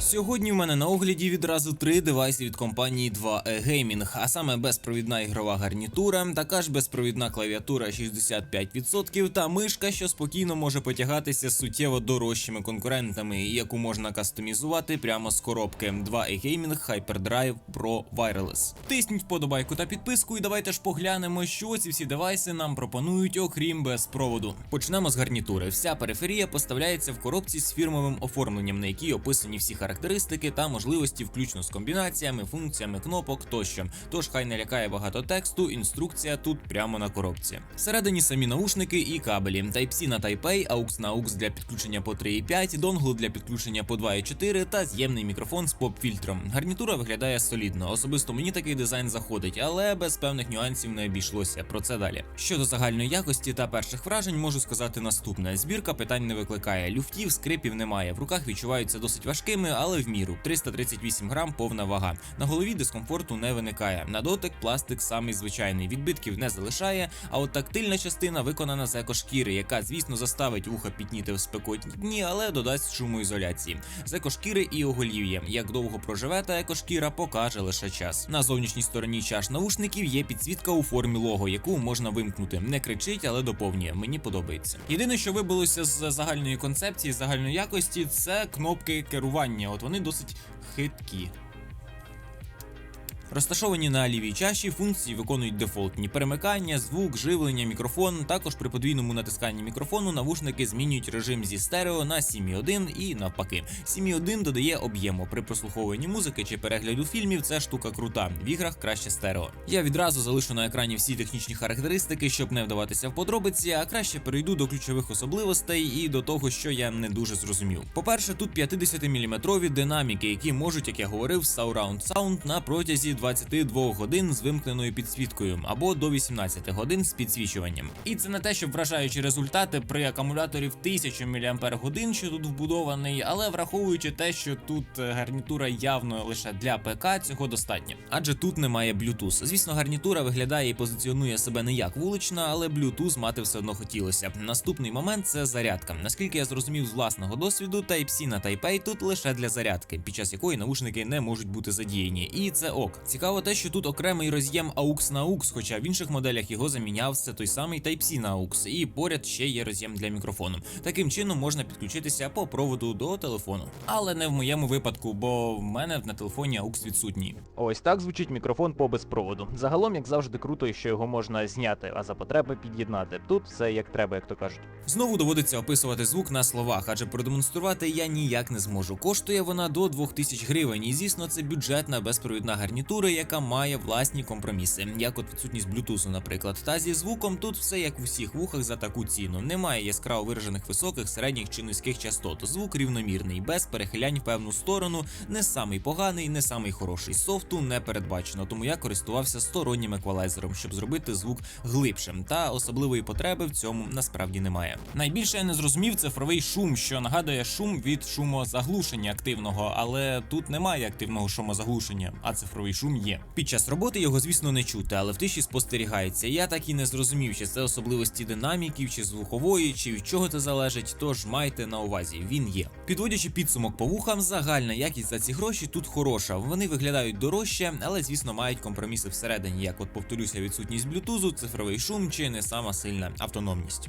Сьогодні в мене на огляді відразу три девайси від компанії 2E Gaming, а саме безпровідна ігрова гарнітура, така ж безпровідна клавіатура 65% та мишка, що спокійно може потягатися суттєво дорожчими конкурентами, яку можна кастомізувати прямо з коробки 2E Gaming Hyperdrive Pro Wireless. Тисніть вподобайку та підписку, і давайте ж поглянемо, що ці всі девайси нам пропонують, окрім безпроводу. Почнемо з гарнітури. Вся периферія поставляється в коробці з фірмовим оформленням, на якій описані всі характеристики та можливості, включно з комбінаціями, функціями кнопок тощо. Тож хай не лякає багато тексту, інструкція тут прямо на коробці. Всередині самі наушники і кабелі. Type-C на Type-A, AUX на AUX для підключення по 3.5, донгл для підключення по 2.4 та з'ємний мікрофон з поп-фільтром. Гарнітура виглядає солідно. Особисто мені такий дизайн заходить, але без певних нюансів не обійшлося. Про це далі. Щодо загальної якості та перших вражень, можу сказати наступне: збірка питань не викликає. Люфтів, скрипів немає. В руках відчуваються досить важкими, але в міру 338 грам повна вага. На голові дискомфорту не виникає. На дотик пластик самий звичайний. Відбитків не залишає. А от тактильна частина виконана з екошкіри, яка, звісно, заставить вуха підніти в спекотні дні, але додасть шумоізоляції. З екошкіри і оголів'я. Як довго проживе та екошкіра, покаже лише час. На зовнішній стороні чаш наушників є підсвітка у формі лого, яку можна вимкнути. Не кричить, але доповнює. Мені подобається. Єдине, що вибилося з загальної концепції, загальної якості, це кнопки керування. От вони досить хиткі. Розташовані на лівій чаші, функції виконують дефолтні перемикання, звук, живлення, мікрофон. Також при подвійному натисканні мікрофону навушники змінюють режим зі стерео на 7.1 і навпаки. 7.1 додає об'єму. При прослуховуванні музики чи перегляду фільмів це штука крута. В іграх краще стерео. Я відразу залишу на екрані всі технічні характеристики, щоб не вдаватися в подробиці, а краще перейду до ключових особливостей і до того, що я не дуже зрозумів. По-перше, тут 50-мм динаміки, які можуть, як я говорив, Surround Sound на протязі 22 годин з вимкненою підсвіткою або до 18 годин з підсвічуванням. І це не те, щоб вражаючі результати при акумуляторі в 1000 мАч, що тут вбудований, але враховуючи те, що тут е, гарнітура явно лише для ПК, цього достатньо. Адже тут немає Bluetooth. Звісно, гарнітура виглядає і позиціонує себе не як вулична, але Bluetooth мати все одно хотілося. Наступний момент це зарядка. Наскільки я зрозумів з власного досвіду, Type-C на Type-A тут лише для зарядки, під час якої наушники не можуть бути задіяні. І це ок. Цікаво те, що тут окремий роз'єм AUX на AUX, хоча в інших моделях його заміняв все той самий Type-C на AUX, і поряд ще є роз'єм для мікрофону. Таким чином можна підключитися по проводу до телефону. Але не в моєму випадку, бо в мене на телефоні AUX відсутній. Ось так звучить мікрофон по безпроводу. Загалом, як завжди, круто, що його можна зняти, а за потреби під'єднати. Тут все як треба, як то кажуть. Знову доводиться описувати звук на словах, адже продемонструвати я ніяк не зможу. Коштує вона до 2000 гривень, і звісно, це бюджетна безпровідна гарнітура, яка має власні компроміси, як от відсутність блютузу, наприклад. Та зі звуком тут все як в усіх вухах за таку ціну. Немає яскраво виражених високих, середніх чи низьких частот. Звук рівномірний, без перехилянь в певну сторону, не самий поганий, не самий хороший. Софту не передбачено, тому я користувався стороннім еквалайзером, щоб зробити звук глибшим. Та особливої потреби в цьому насправді немає. Найбільше я не зрозумів цифровий шум, що нагадує шум від шумозаглушення активного, але тут немає активного шумозаглушення, а цифровий шум є. Під час роботи його, звісно, не чути, але в тиші спостерігається. Я так і не зрозумів, чи це особливості динаміків, чи звукової, чи від чого це залежить. Тож майте на увазі, він є. Підводячи підсумок по вухам, загальна якість за ці гроші тут хороша. Вони виглядають дорожче, але звісно мають компроміси всередині. Як от повторюся, відсутність блютузу, цифровий шум чи не сама сильна автономність.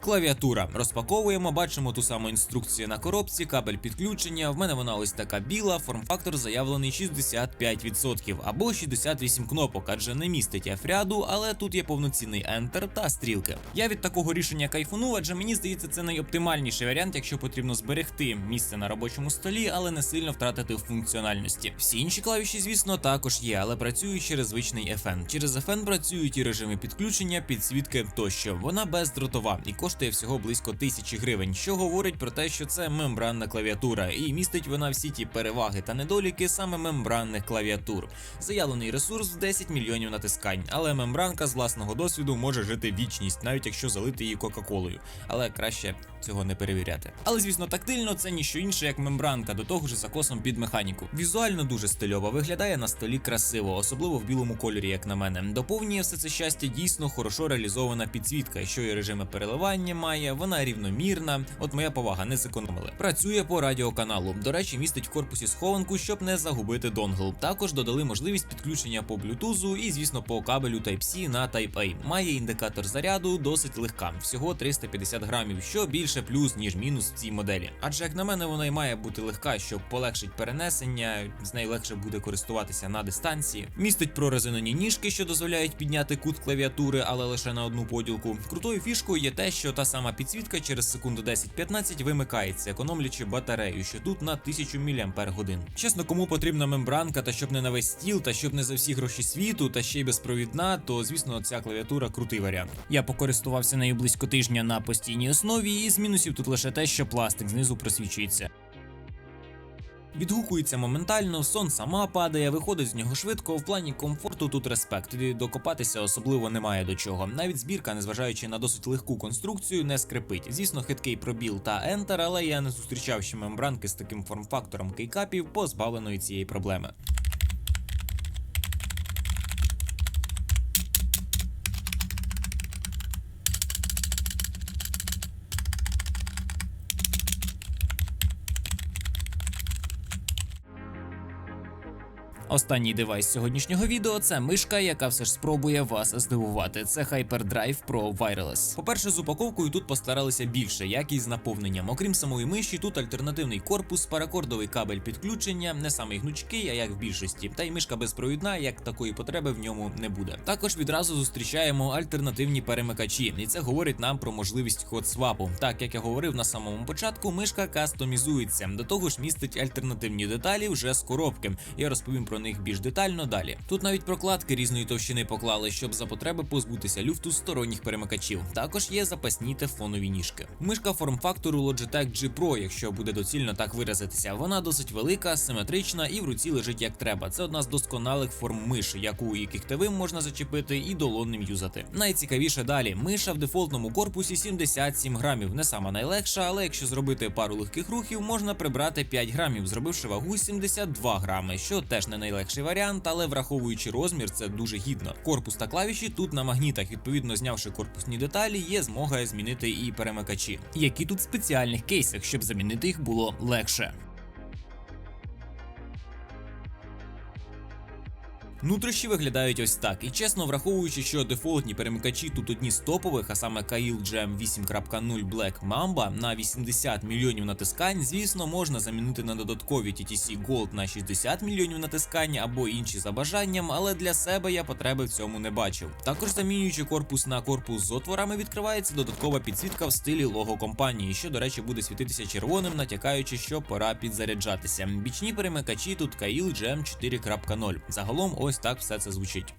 Клавіатура розпаковуємо, бачимо ту саму інструкцію на коробці, кабель підключення. В мене вона ось така біла, форм-фактор заявлений 65% або 68 кнопок, адже не містить F-ряду, але тут є повноцінний Enter та стрілки. Я від такого рішення кайфанув, адже мені здається, це найоптимальніший варіант, якщо потрібно зберегти місце на робочому столі, але не сильно втратити функціональності. Всі інші клавіші, звісно, також є, але працюють через звичний FN. Через FN працюють і режими підключення, підсвітки тощо. Вона бездротова і коштує всього близько тисячі гривень, що говорить про те, що це мембранна клавіатура, і містить вона всі ті переваги та недоліки саме мембранних клавіатур. Заявлений ресурс в 10 мільйонів натискань, але мембранка з власного досвіду може жити вічність, навіть якщо залити її Кока-Колою. Але краще цього не перевіряти. Але звісно, тактильно це ніщо інше, як мембранка, до того ж закосом під механіку. Візуально дуже стильово, виглядає на столі красиво, особливо в білому кольорі, як на мене. Доповнює все це щастя дійсно хорошо реалізована підсвітка, що є режими переливання перемикання має, вона рівномірна. От моя повага, не зекономили. Працює по радіоканалу. До речі, містить в корпусі схованку, щоб не загубити донгл. Також додали можливість підключення по блютузу і, звісно, по кабелю Type-C на Type-A. Має індикатор заряду, досить легка, всього 350 грамів, що більше плюс ніж мінус в цій моделі. Адже як на мене, вона й має бути легка, щоб полегшить перенесення, з нею легше буде користуватися на дистанції. Містить прорезинені ніжки, що дозволяють підняти кут клавіатури, але лише на одну поділку. Крутою фішкою є те, що та сама підсвітка через секунду 10-15 вимикається, економлячи батарею, що тут на 1000 мАч. Чесно, кому потрібна мембранка, та щоб не на весь стіл, та щоб не за всі гроші світу, та ще й безпровідна, то звісно ця клавіатура крутий варіант. Я покористувався нею близько тижня на постійній основі, і з мінусів тут лише те, що пластик знизу просвічується. Відгукується моментально, сон сама падає, виходить з нього швидко. В плані комфорту тут респект. Докопатися особливо немає до чого. Навіть збірка, незважаючи на досить легку конструкцію, не скрипить. Звісно, хиткий пробіл та ентер, але я не зустрічав ще мембранки з таким форм-фактором кейкапів, позбавленої цієї проблеми. Останній девайс сьогоднішнього відео це мишка, яка все ж спробує вас здивувати. Це Hyperdrive Pro Wireless. По-перше, з упаковкою тут постаралися більше, як і з наповненням. Окрім самої миші, тут альтернативний корпус, паракордовий кабель підключення, не самий гнучкий, а як в більшості. Та й мишка безпровідна, як такої потреби в ньому не буде. Також відразу зустрічаємо альтернативні перемикачі, і це говорить нам про можливість ход-свапу. Так як я говорив на самому початку, мишка кастомізується. До того ж, містить альтернативні деталі вже з коробки. Я розповім про них більш детально далі. Тут навіть прокладки різної товщини поклали, щоб за потреби позбутися люфту сторонніх перемикачів. Також є запасні тефлонові ніжки. Мишка форм-фактору Logitech G Pro, якщо буде доцільно так виразитися. Вона досить велика, симетрична і в руці лежить як треба. Це одна з досконалих форм миші, яку і кіхтевим можна зачепити і долонним юзати. Найцікавіше далі. Миша в дефолтному корпусі 77 грамів. Не сама найлегша, але якщо зробити пару легких рухів, можна прибрати 5 грамів, зробивши вагу 72 грами, що теж не найлегший варіант, але враховуючи розмір, це дуже гідно. Корпус та клавіші тут на магнітах. Відповідно, знявши корпусні деталі, є змога змінити і перемикачі, які тут в спеціальних кейсах, щоб замінити їх було легше. Внутрішні виглядають ось так, і чесно, враховуючи, що дефолтні перемикачі тут одні з топових, а саме Kail Jam 8.0 Black Mamba на 80 мільйонів натискань, звісно, можна замінити на додаткові TTC Gold на 60 мільйонів натискань або інші за бажанням, але для себе я потреби в цьому не бачив. Також замінюючи корпус на корпус з отворами, відкривається додаткова підсвітка в стилі лого компанії, що, до речі, буде світитися червоним, натякаючи, що пора підзаряджатися. Бічні перемикачі тут Kail Jam 4.0. Загалом ось так все це звучить.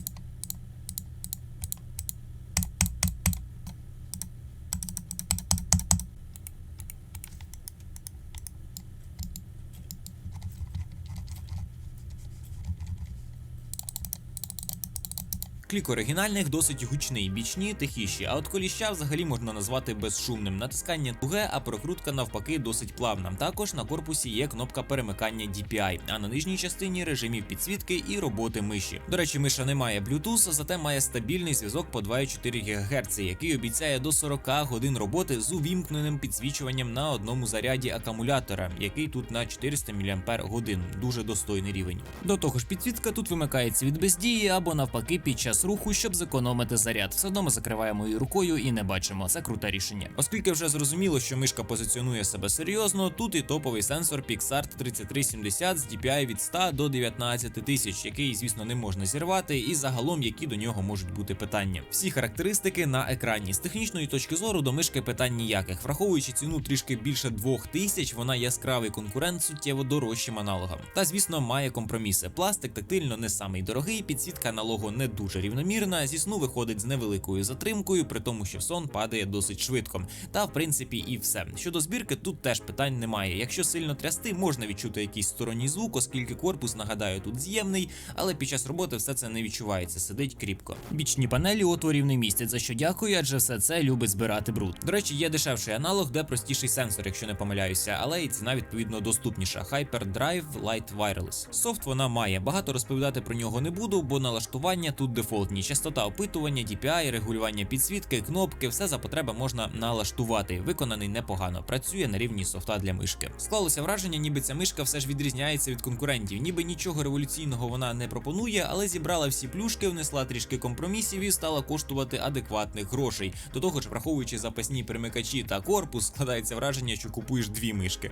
Клік оригінальних досить гучний, бічні, тихіші, а от коліща взагалі можна назвати безшумним. Натискання туге, а прокрутка навпаки досить плавна. Також на корпусі є кнопка перемикання DPI, а на нижній частині режимів підсвітки і роботи миші. До речі, миша не має Bluetooth, зате має стабільний зв'язок по 2,4 ГГц, який обіцяє до 40 годин роботи з увімкненим підсвічуванням на одному заряді акумулятора, який тут на 400 мАч. Дуже достойний рівень. До того ж, підсвітка тут вимикається від бездії або навпаки під час руху, щоб зекономити заряд. Все одно ми закриваємо її рукою і не бачимо. Це круте рішення. Оскільки вже зрозуміло, що мишка позиціонує себе серйозно, тут і топовий сенсор PixArt 3370 з DPI від 100 до 19 тисяч, який, звісно, не можна зірвати, і загалом які до нього можуть бути питання. Всі характеристики на екрані. З технічної точки зору до мишки питань ніяких. Враховуючи ціну трішки більше 2000, вона яскравий конкурент суттєво дорожчим аналогам. Та звісно, має компроміси. Пластик тактильно не самий дорогий, підсвітка на лого не дуже рівномірна. Зі сну виходить з невеликою затримкою, при тому, що сон падає досить швидко. Та в принципі і все. Щодо збірки, тут теж питань немає. Якщо сильно трясти, можна відчути якийсь сторонній звук, оскільки корпус, нагадаю, тут з'ємний, але під час роботи все це не відчувається, сидить кріпко. Бічні панелі отворів не містять, за що дякую, адже все це любить збирати бруд. До речі, є дешевший аналог, де простіший сенсор, якщо не помиляюся, але і ціна відповідно доступніша. Hyperdrive Light Wireless. Софт вона має. Багато розповідати про нього не буду, бо налаштування тут дефолт. Дефолтні. Частота опитування, DPI, регулювання підсвітки, кнопки, все за потреби можна налаштувати. Виконаний непогано, працює на рівні софта для мишки. Склалося враження, ніби ця мишка все ж відрізняється від конкурентів, ніби нічого революційного вона не пропонує, але зібрала всі плюшки, внесла трішки компромісів і стала коштувати адекватних грошей. До того ж, враховуючи запасні перемикачі та корпус, складається враження, що купуєш дві мишки.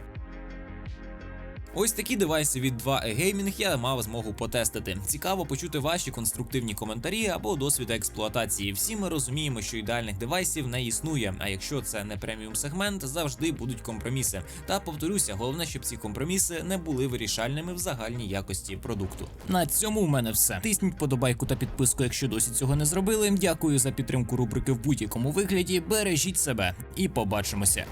Ось такі девайси від 2E Gaming я мав змогу потестити. Цікаво почути ваші конструктивні коментарі або досвід експлуатації. Всі ми розуміємо, що ідеальних девайсів не існує. А якщо це не преміум сегмент, завжди будуть компроміси. Та повторюся, головне, щоб ці компроміси не були вирішальними в загальній якості продукту. На цьому в мене все. Тисніть подобайку та підписку, якщо досі цього не зробили. Дякую за підтримку рубрики в будь-якому вигляді. Бережіть себе і побачимося.